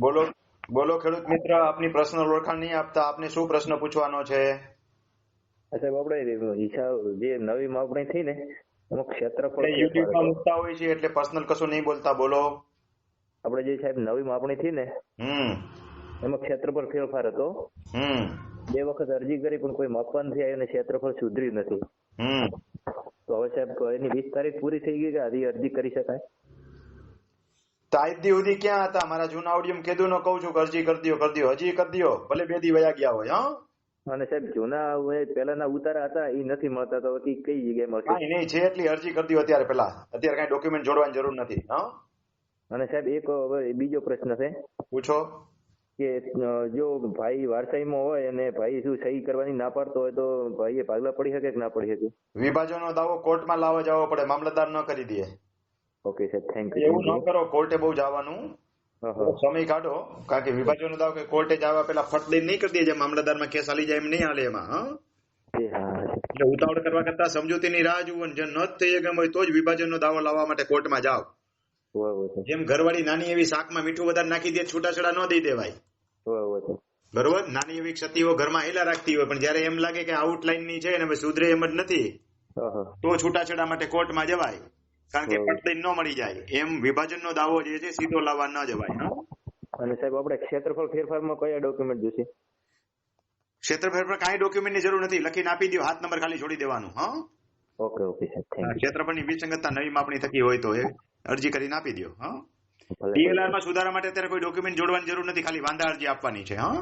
બોલો બોલો ખેડૂત મિત્ર આપની પ્રશ્ન ઓળખાણ નહીં આપતા આપને શું પ્રશ્ન પૂછવાનો છે? સાહેબ આપણે હિસાબ જે નવી માપણી થઈ ને અમુક ક્ષેત્રફળ યુટ્યુબમાં મૂકતા હોય છે એટલે પર્સનલ કશું નહીં બોલતા બોલો. આપણે જે સાહેબ નવી માપણી થઈ ને હમ. એમાં ક્ષેત્રફળ ફેરફાર હતો. હમ. બે વખત અરજી કરી પણ કોઈ માપવા નથી આવ્યું ક્ષેત્રફળ સુધર્યું નથી. હમ. તો હવે સાહેબ એની વીસ તારીખ પૂરી થઈ ગઈ કે હજી અરજી કરી શકાય? તો સુધી ક્યાં હતા? મારા જૂના ઓડિયમ કીધું ન કહું છું કે અરજી કરી દો કરી દો હજી કરી દો ભલે બે દી વયા ગયા હોય હા? અને સાહેબ જૂના હવે પહેલાના ઉતારા હતા એ નથી મળતા તો કઈ જગ્યાએ મળશે? નહીં છે એટલી અરજી કરી દો અત્યારે પેલા અત્યારે કઈ ડોક્યુમેન્ટ જોડવાની જરૂર નથી હા? અને સાહેબ એક બીજો પ્રશ્ન છે. પૂછો. કે જો ભાઈ વારસાઈમાં હોય અને ભાઈ શું સહી કરવાની ના પાડતો હોય તો ભાઈએ ભાગલા પડી શકે કે ના પડી શકે? વિભાજનનો દાવો કોર્ટમાં લાવવા જવો પડે મામલતદાર ન કરી દે. ઓકે સર થેન્ક યુ એવું ન કરો કોર્ટે બહુ જવાનું. સમય કાઢો કારણ કે વિભાજન દાવ કે કોર્ટે જવા પેલા ફટ દઈ નહીં કરી દે જેમ મામલતદારમાં કેસ હાલી જાય એમ નહીં હાલે એમાં એટલે ઉતાવળ કરવા કરતા સમજૂતીની રાહ જુઓ જે ન થઈ શકે હોય તો જ વિભાજનનો દાવો લાવવા માટે કોર્ટમાં જાઓ. જેમ ઘરવાળી નાની એવી શાકમાં મીઠું વધારે નાખી દે છૂટાછેડા ન દઈ દેવાય. બરાબર બરોબર? નાની એવી ક્ષતિઓ ઘરમાં હેલા રાખતી હોય પણ જયારે એમ લાગે કે આઉટલાઈનની છે ને સુધરે એમ જ નથી તો છૂટાછેડા માટે કોર્ટમાં જવાય. કારણ કે. પટદઈને ન મળી જાય. એમ વિભાજનનો દાવો જે છે સીધો લાવવા ન જવાય અને સાહેબ આપણે ક્ષેત્રફળ ફેરફારમાં કયા ડોક્યુમેન્ટ જોશે? ક્ષેત્રફળ ફેરફાર કાંઈ ડોક્યુમેન્ટની જરૂર નથી. લખીને આપી દો હાથ નંબર ખાલી છોડી દેવાનું હા? ઓકે ઓકે સાહેબ ક્ષેત્રફળની વિસંગતતા નવી માપણી થતી હોય તો એ અરજી કરીને આપી દો હા? ડીએલઆરમાં સુધારા માટે અત્યારે કોઈ ડોક્યુમેન્ટ જોડવાની જરૂર નથી ખાલી વાંધા અરજી આપવાની છે હા?